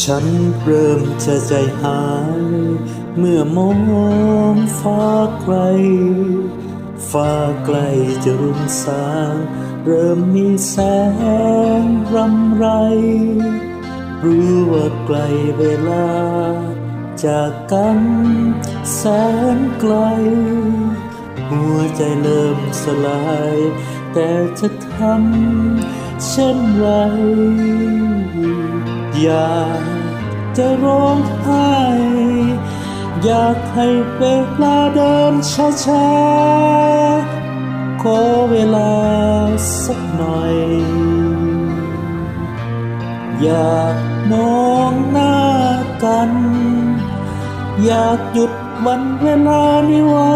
ฉันเริ่มจะใจหาย เมื่อมองฟ้าไกล ฟ้าไกลจะรุ่งสาง เริ่มมีแสงรำไร รู้ว่าไกลเวลา จากกันแสนไกล หัวใจเริ่มสลาย แต่จะทำ เช่นไรอยากจะร้องไห้อยากให้เวลาเดินช้าๆ ขอเวลาสักหน่อย อยากมองหน้ากัน อยากหยุดวันเวลานี้ไว้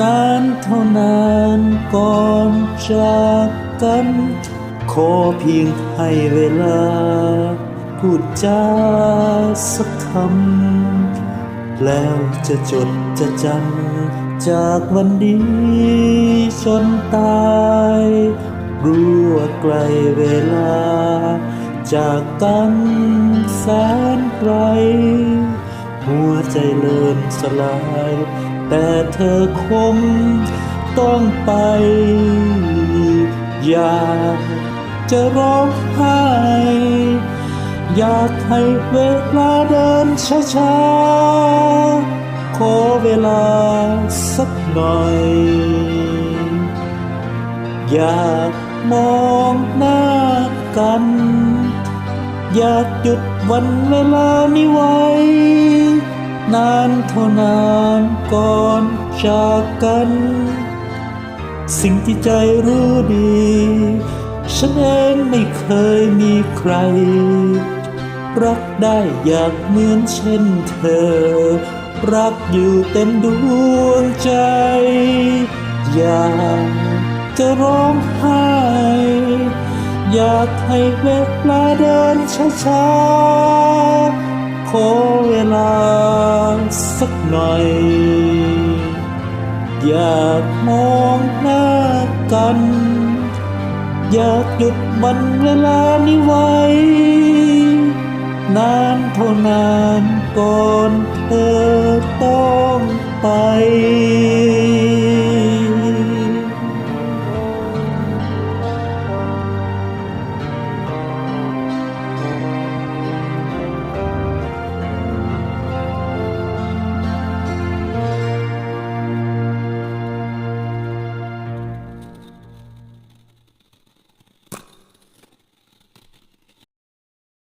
นานเท่านานก่อนจาก กัน ขอเพียงให้เวลา พูดจาสักคำ แล้วจะจดจะจำจากวันนี้จนตายรู้ว่าไกลเวลา จากกันแสนไกล หัวใจเริ่มสลาย แต่เธอคงต้องไป อยากจะร้องไห้อยากให้เวลาเดินช้าๆ ขอเวลาสักหน่อย อยากมองหน้ากัน อยากหยุดวันเวลานี้ไว้ นานเท่านานก่อนจากกัน สิ่งที่ใจรู้ดี ฉันเองไม่เคยมีใคร รักได้อยากเหมือนเช่นเธอ รักอยู่เต็มดวงใจ อยากจะร้องไห้ อยากให้เวลาเดินช้าๆขอเวลาสักหน่อย อยากมองหน้ากัน อยากหยุดมันเวลานี้ไว้ นานเท่านานก่อนเธอต้องไป